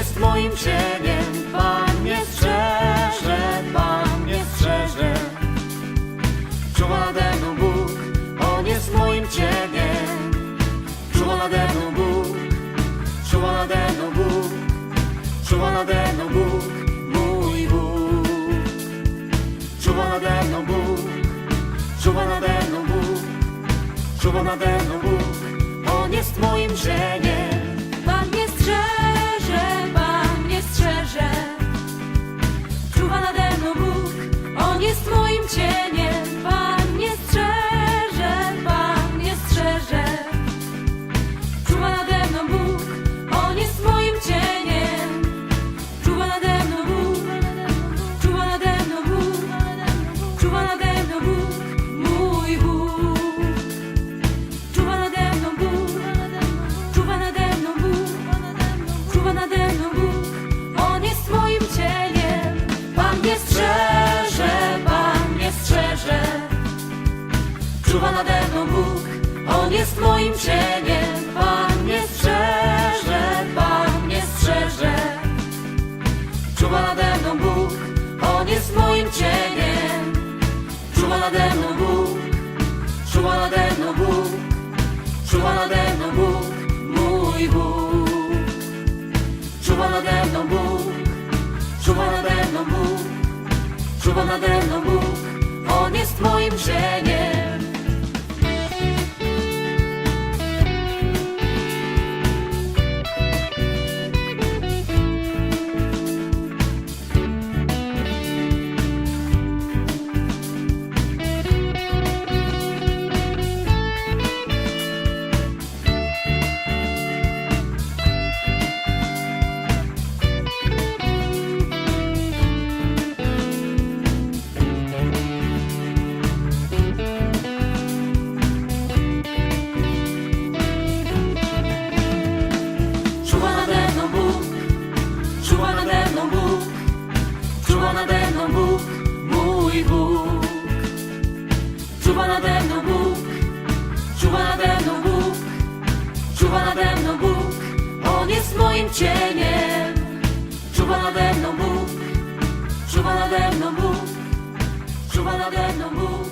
jest moim cieniem, Pan mnie strzeże, Pan mnie strzeże. Czuwa Bóg, On jest moim cieniem. Czuwa Bóg, czuwa Bóg, czuwa Bóg, mój Bóg. Czuwa Bóg, czuwa Bóg, czuwa Bóg. On jest moim cieniem. Czuwa nade mną Bóg. On jest moim cieniem. Pan mnie strzeże, Pan mnie strzeże. Czuwa nade mną Bóg, On jest moim cieniem. Pan mnie strzeże, Pan mnie strzeże. Czuwa nade mną Bóg, On jest moim cieniem. Czuwa nade mną Bóg, czuwa nade czuwa nade mną Bóg, mój Bóg. Czuwa nade mną Bóg, czuwa nade mną Bóg, czuwa nade mną Bóg. On jest moim cieniem. Czuwa nade mną Bóg, czuwa nade mną Bóg, czuwa nade mną Bóg,